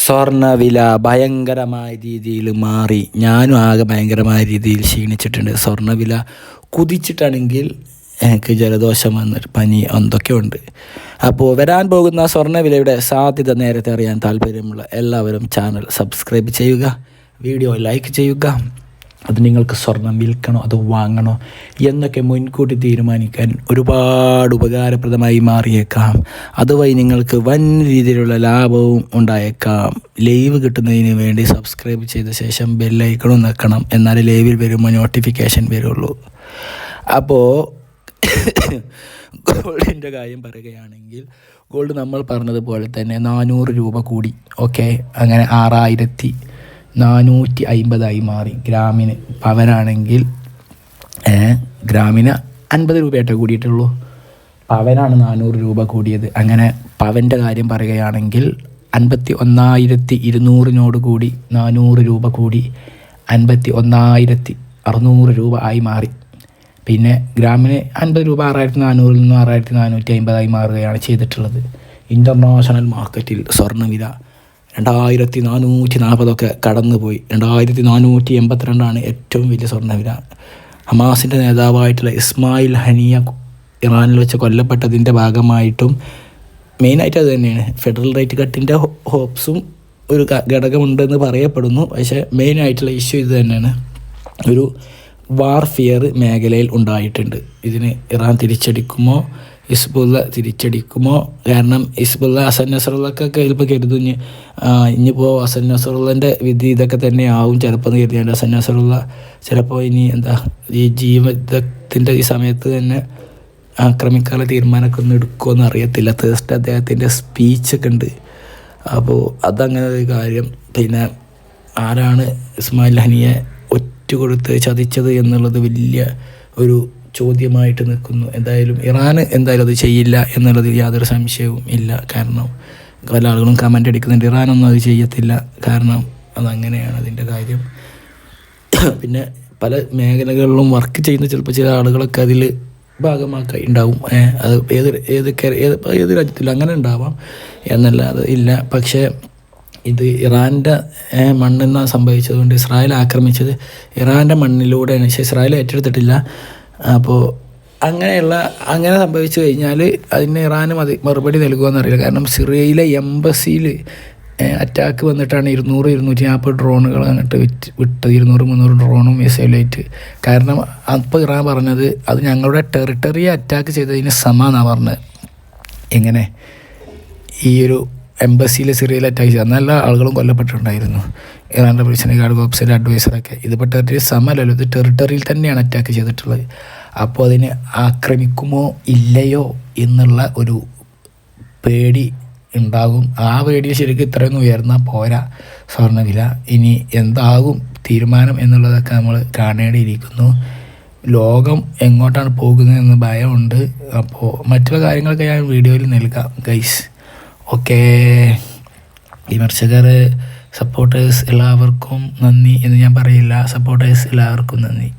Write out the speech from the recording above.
സ്വർണവില ഭയങ്കരമായ രീതിയിൽ മാറി. ഞാനും ആകെ ഭയങ്കരമായ രീതിയിൽ ക്ഷീണിച്ചിട്ടുണ്ട്. സ്വർണവില കുതിച്ചിട്ടാണെങ്കിൽ എനിക്ക് ജലദോഷം വന്നിട്ട് പനി എന്തൊക്കെയുണ്ട്. അപ്പോൾ വരാൻ പോകുന്ന സ്വർണവിലയുടെ സാധ്യത നേരത്തെ അറിയാൻ താല്പര്യമുള്ള എല്ലാവരും ചാനൽ സബ്സ്ക്രൈബ് ചെയ്യുക വീഡിയോ ലൈക്ക് ചെയ്യുക. അത് നിങ്ങൾക്ക് സ്വർണം വിൽക്കണോ? അതോ വാങ്ങണോ? എന്നൊക്കെ മുൻകൂട്ടി തീരുമാനിക്കാൻ ഒരുപാട് ഉപകാരപ്രദമായി മാറിയേക്കാം. അതുവഴി നിങ്ങൾക്ക് വൻ രീതിയിലുള്ള ലാഭവും ഉണ്ടായേക്കാം. ലൈവ് കിട്ടുന്നതിന് വേണ്ടി സബ്സ്ക്രൈബ് ചെയ്ത ശേഷം ബെല്ലൈക്കണും നിൽക്കണം എന്നാലേ ലൈവിൽ വരുമ്പോൾ നോട്ടിഫിക്കേഷൻ വരുള്ളൂ. അപ്പോൾ ഗോൾഡിന്റെ കാര്യം പറയുകയാണെങ്കിൽ ഗോൾഡ് നമ്മൾ പറഞ്ഞതുപോലെ തന്നെ നാനൂറ് രൂപ കൂടി. ഓക്കെ? അങ്ങനെ ആറായിരത്തി നാനൂറ്റി അയിമ്പതായി മാറി. ഗ്രാമിന് പവനാണെങ്കിൽ ഗ്രാമിന് അൻപത് രൂപയായിട്ടേ കൂടിയിട്ടുള്ളൂ. പവനാണ് നാനൂറ് രൂപ കൂടിയത്. അങ്ങനെ പവന്റെ കാര്യം പറയുകയാണെങ്കിൽ അൻപത്തി ഒന്നായിരത്തി ഇരുന്നൂറിനോട് കൂടി നാനൂറ് രൂപ കൂടി അൻപത്തി ഒന്നായിരത്തി അറുന്നൂറ് രൂപ ആയി മാറി. പിന്നെ ഗ്രാമിന് അൻപത് രൂപ ആറായിരത്തി നാനൂറിൽ നിന്ന് ആറായിരത്തി നാനൂറ്റി അൻപതായി മാറുകയാണ് ചെയ്തിട്ടുള്ളത്. ഇന്റർനാഷണൽ മാർക്കറ്റിൽ സ്വർണവില രണ്ടായിരത്തി നാനൂറ്റി നാൽപ്പതൊക്കെ കടന്നുപോയി. രണ്ടായിരത്തി നാനൂറ്റി എൺപത്തിരണ്ടാണ് ഏറ്റവും വലിയ സ്വർണവില. ഹമാസിന്റെ നേതാവായിട്ടുള്ള ഇസ്മായിൽ ഹനിയ ഇറാനിൽ വെച്ച് കൊല്ലപ്പെട്ടതിന്റെ ഭാഗമായിട്ടും മെയിനായിട്ട് അത് തന്നെയാണ്. ഫെഡറൽ റേറ്റ് കട്ടിന്റെ ഹോപ്സും ഒരു ഘടകമുണ്ടെന്ന് പറയപ്പെടുന്നു. പക്ഷേ മെയിനായിട്ടുള്ള ഇഷ്യൂ ഇത് തന്നെയാണ്. ഒരു വാർഫിയർ മേഖലയിൽ ഉണ്ടായിട്ടുണ്ട്. ഇതിന് ഇറാൻ തിരിച്ചടിക്കുമോ? ഹിസ്ബുള്ള തിരിച്ചടിക്കുമോ? കാരണം ഹിസ്ബുള്ള അസൻ നസറുള്ളക്കൊക്കെ ചിലപ്പോൾ കരുതുഞ്ഞ് ഇനിയിപ്പോൾ അസൻ നസറുള്ളന്റെ വിധി ഇതൊക്കെ തന്നെ ആവും ചിലപ്പോൾ കരുതിയാണ്ട് അസൻ നസറുള്ള ചിലപ്പോൾ ഇനി എന്താ ഈ ജീവിതത്തിന്റെ ഈ സമയത്ത് തന്നെ ആക്രമിക്കാനുള്ള തീരുമാനമൊക്കെ ഒന്ന് എടുക്കുമെന്ന് അറിയത്തില്ല. തേഴ്സ്റ്റ് അദ്ദേഹത്തിന്റെ സ്പീച്ചൊക്കെ ഉണ്ട്. അപ്പോൾ അതങ്ങനെ ഒരു കാര്യം. പിന്നെ ആരാണ് ഇസ്മായിൽ ഹനിയെ ഒറ്റ കൊടുത്ത് ചതിച്ചത് എന്നുള്ളത് വലിയ ഒരു ചോദ്യമായിട്ട് നിൽക്കുന്നു. എന്തായാലും ഇറാൻ എന്തായാലും അത് ചെയ്യില്ല എന്നുള്ളതിൽ യാതൊരു സംശയവും ഇല്ല. കാരണം പല ആളുകളും കമന്റ് അടിക്കുന്നുണ്ട്. ഇറാനൊന്നും അത് ചെയ്യത്തില്ല. കാരണം അതങ്ങനെയാണ് അതിന്റെ കാര്യം. പിന്നെ പല മേഖലകളിലും വർക്ക് ചെയ്യുന്ന ചിലപ്പോൾ ചില ആളുകളൊക്കെ അതിൽ ഭാഗമാക്കി ഉണ്ടാവും. അത് ഏത് ഏത് ഏത് ഏത് രാജ്യത്തിലും അങ്ങനെ ഉണ്ടാവാം എന്നല്ലാതെ ഇല്ല. പക്ഷേ ഇത് ഇറാന്റെ മണ്ണെന്നാണ് സംഭവിച്ചതുകൊണ്ട് ഇസ്രായേൽ ആക്രമിച്ചത് ഇറാന്റെ മണ്ണിലൂടെയാണ്. പക്ഷേ ഇസ്രായേൽ ഏറ്റെടുത്തിട്ടില്ല. അപ്പോൾ അങ്ങനെയുള്ള അങ്ങനെ സംഭവിച്ചു കഴിഞ്ഞാൽ അതിന് ഇറാന് മതി മറുപടി നൽകുമെന്നറിയില്ല കാരണം സിറിയയിലെ എംബസിയിൽ അറ്റാക്ക് വന്നിട്ടാണ് ഇരുന്നൂറ് ഇരുന്നൂറ്റി നാൽപ്പത് ഡ്രോണുകൾ അങ്ങോട്ട് വിറ്റ് വിട്ടത്. ഇരുന്നൂറ് മുന്നൂറ് ഡ്രോണും മിസൈലായിട്ട് കാരണം അപ്പോൾ ഇറാൻ പറഞ്ഞത് അത് ഞങ്ങളുടെ ടെറിട്ടറിയെ അറ്റാക്ക് ചെയ്തതിന് സമാന്നാണ് പറഞ്ഞത്. എങ്ങനെ? ഈ ഒരു എംബസിയിൽ സിറിയയിൽ അറ്റാക്ക് ചെയ്ത നല്ല ആളുകളും കൊല്ലപ്പെട്ടിട്ടുണ്ടായിരുന്നു. ഇറാന്റെ പ്രസിഡന്റ് ഗാർഡ് വെബ്സൈറ്റ് അഡ്വൈസറൊക്കെ ഇതിപ്പോൾ ടെറിട്ടറി സമമല്ലല്ലോ ഇത് ടെറിട്ടറിയിൽ തന്നെയാണ് അറ്റാക്ക് ചെയ്തിട്ടുള്ളത്. അപ്പോൾ അതിനെ ആക്രമിക്കുമോ ഇല്ലയോ എന്നുള്ള ഒരു പേടി ഉണ്ടാകും. ആ പേടി ശരിക്കും ഇത്രയൊന്നും ഉയർന്നാൽ പോരാ സ്വർണവില. ഇനി എന്താകും തീരുമാനം എന്നുള്ളതൊക്കെ നമ്മൾ കാണേണ്ടിയിരിക്കുന്നു. ലോകം എങ്ങോട്ടാണ് പോകുന്നത് എന്ന് ഭയമുണ്ട്. അപ്പോൾ മറ്റുള്ള കാര്യങ്ങളൊക്കെ ഞാൻ വീഡിയോയിൽ നൽകാം ഗൈസ് ഓക്കേ. വിമർശകർ സപ്പോർട്ടേഴ്സ് എല്ലാവർക്കും നന്ദി എന്ന് ഞാൻ പറയില്ല. സപ്പോർട്ടേഴ്സ് എല്ലാവർക്കും നന്ദി.